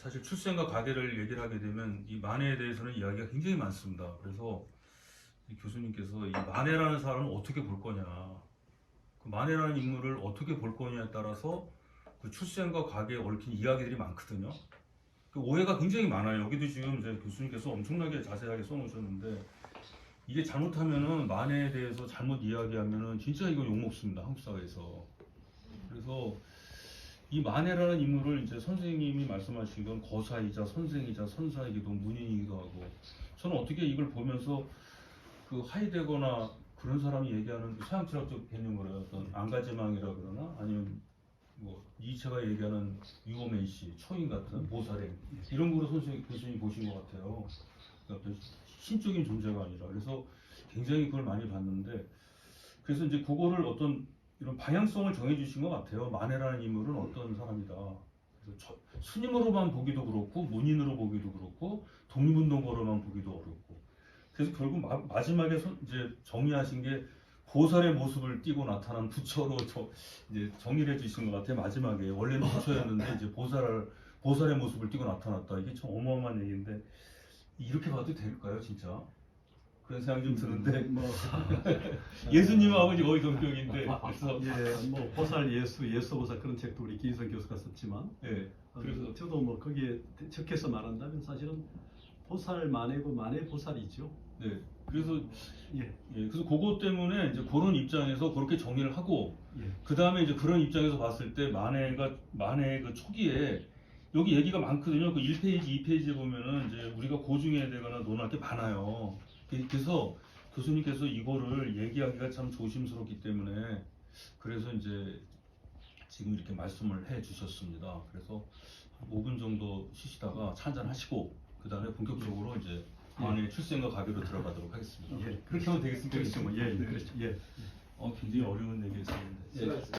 사실 출생과 가계를 얘기를 하게 되면 이 만해에 대해서는 이야기가 굉장히 많습니다. 그래서 이 교수님께서 이 만해라는 사람을 어떻게 볼 거냐, 그 만해라는 인물을 어떻게 볼 거냐에 따라서 그 출생과 가계에 얽힌 이야기들이 많거든요. 그 오해가 굉장히 많아요. 여기도 지금 이제 교수님께서 엄청나게 자세하게 써놓으셨는데 이게 잘못하면은 만해에 대해서 잘못 이야기하면은 진짜 이거 욕 먹습니다. 한국 사회에서. 그래서 이 만해라는 인물을 이제 선생님이 말씀하신 건 거사이자 선생이자 선사이기도 문인이기도 하고 저는 어떻게 이걸 보면서 그 하이데거나 그런 사람이 얘기하는 그 서양 철학적 개념으로 어떤 안가지망이라 그러나 아니면 뭐 니체가 얘기하는 씨, 초인 같은 보살행 이런 거로 선생님 교수님 보신 것 같아요. 그러니까 어떤 신적인 존재가 아니라. 그래서 굉장히 그걸 많이 봤는데 그래서 이제 그거를 어떤 이런 방향성을 정해주신 것 같아요. 마네라는 인물은 어떤 사람이다. 그래서 저- 스님으로만 보기도 그렇고 문인으로 보기도 그렇고 독립운동가로만 보기도 어렵고 그래서 결국 마, 마지막에 선- 이제 정의하신 게 보살의 모습을 띠고 나타난 부처로 저 이제 정의를 해주신 것 같아요. 마지막에 원래는 부처였는데 이제 보살 보살의 모습을 띠고 나타났다. 이게 참 어마어마한 얘기인데 이렇게 봐도 될까요, 진짜? 그런 생각이 좀 드는데. 뭐. 예수님 아버지 거의 동격인데 그래서 예, 뭐 보살 예수, 예수 보살 그런 책도 우리 기인성 교수가 썼지만. 예. 그래서 그래서 저도 뭐 거기에 적해서 말한다면 사실은 보살 만해고 만해 보살이죠. 네. 그래서 예, 예 그래서 그것 때문에 이제 그런 입장에서 그렇게 정의를 하고 예, 그 다음에 이제 그런 입장에서 봤을 때 만해가 만해 그 초기에 여기 얘기가 많거든요. 그 1페이지, 2페이지에 보면은 이제 우리가 고중해야 되거나 논할 게 많아요. 그- 그래서 교수님께서 이거를 얘기하기가 참 조심스럽기 때문에 그래서 이제 지금 이렇게 말씀을 해 주셨습니다. 그래서 한 5분 정도 쉬시다가 차 한잔 하시고 그 다음에 본격적으로 이제 만해 출생과 가계로 들어가도록 하겠습니다. 예. 그렇게 하면 되겠습니까? 그렇죠. 뭐, 예, 예, 그렇죠. 예. 어, 굉장히 어려운 얘기였었는데. 수고하셨습니다.